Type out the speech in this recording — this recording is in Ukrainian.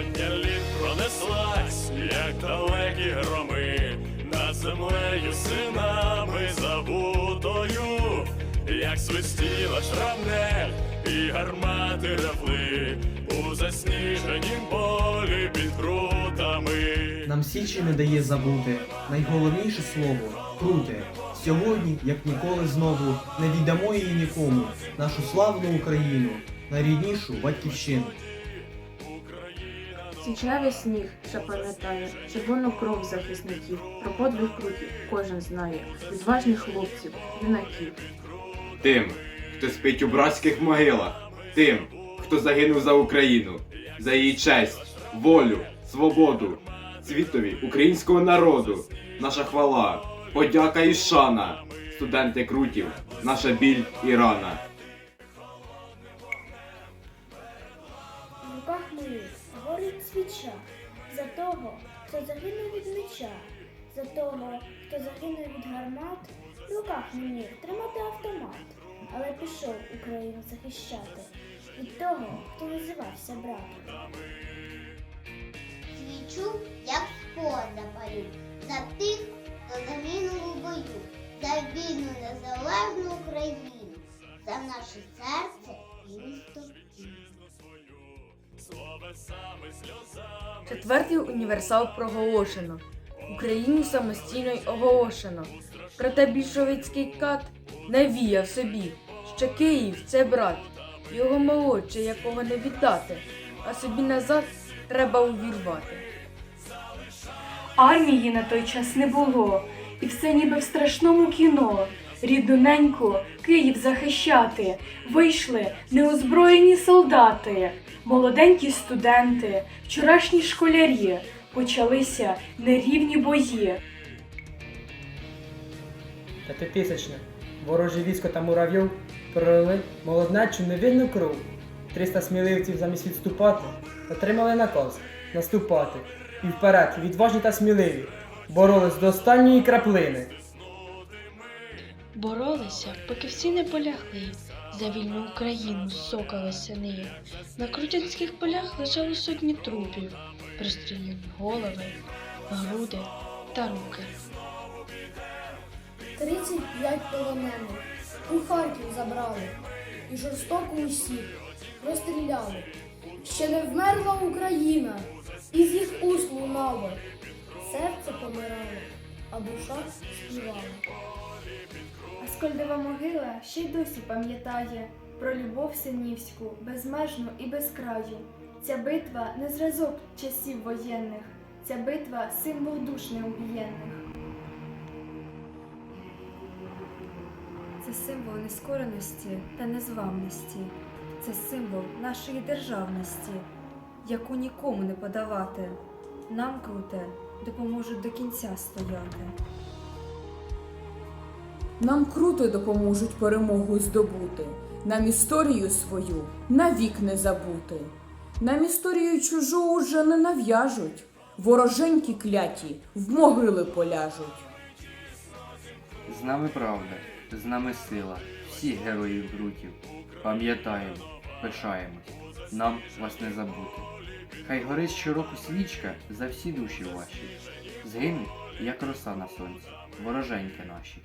Сотня літ пронеслась, як далекі громи, над землею синами забутою, як свистіла шрапнель і гармати ревли у засніженім полі під крутами. Нам Січі не дає забути найголовніше слово круте. Сьогодні, як ніколи знову, не віддамо її нікому, нашу славну Україну, найріднішу батьківщину. Січневий сніг ще пам'ятає, червону кров захисників, про подвиг крутів кожен знає, відважних хлопців, юнаків. Тим, хто спить у братських могилах, тим, хто загинув за Україну, за її честь, волю, свободу, світові українського народу, наша хвала, подяка і шана, студенти крутів, наша біль і рана. Руках моїх горить свіча. За того, хто загинув від меча, за того, хто загинув від гармат. В руках мені тримати автомат, але пішов Україну захищати. Від того, хто називався братом. Свічу, як спор запалю, за тих, хто загинув у бою, за вільну незалежну Україну, за наше серце Четвертий універсал проголошено. Україну самостійно й оголошено. Проте більшовицький кат навіяв собі, що Київ це брат, його молодший, якого не віддати, а собі назад треба увірвати. Армії на той час не було, і все ніби в страшному кіно. Рідну неньку Київ захищати вийшли неозброєні солдати, молоденькі студенти, вчорашні школярі. Почалися нерівні бої. П'ятитисячне. Вороже військо та муравйов пролили молоднечу невинну кров. Триста сміливців замість відступати отримали наказ наступати. І вперед, відважні та сміливі, боролись до останньої краплини. Боролися, поки всі не полягли за вільну Україну соколи сини. На крутянських полях лежали сотні трупів, простріляні голови, груди та руки. 35 полонених у Харків забрали і жорстоко усіх розстріляли. Ще не вмерла Україна, із їх уст лунало. Серце помирало, а душа співала. Аскольдова могила ще й досі пам'ятає про любов синівську, безмежну і безкраю. Ця битва не зразок часів воєнних, ця битва символ душ неубієнних. Це символ нескореності та незламності. Це символ нашої державності, яку нікому не подавати. Нам круте допоможуть до кінця стояти. Нам круто допоможуть перемогу здобути, нам історію свою навік не забути. Нам історію чужу уже не нав'яжуть, вороженькі кляті в могили поляжуть. З нами правда, з нами сила, всі героїв брутів. Пам'ятаємо, пишаємось, нам вас не забути. Хай горить щороку свічка за всі душі ваші. Згинуть, як роса на сонці, вороженьки наші.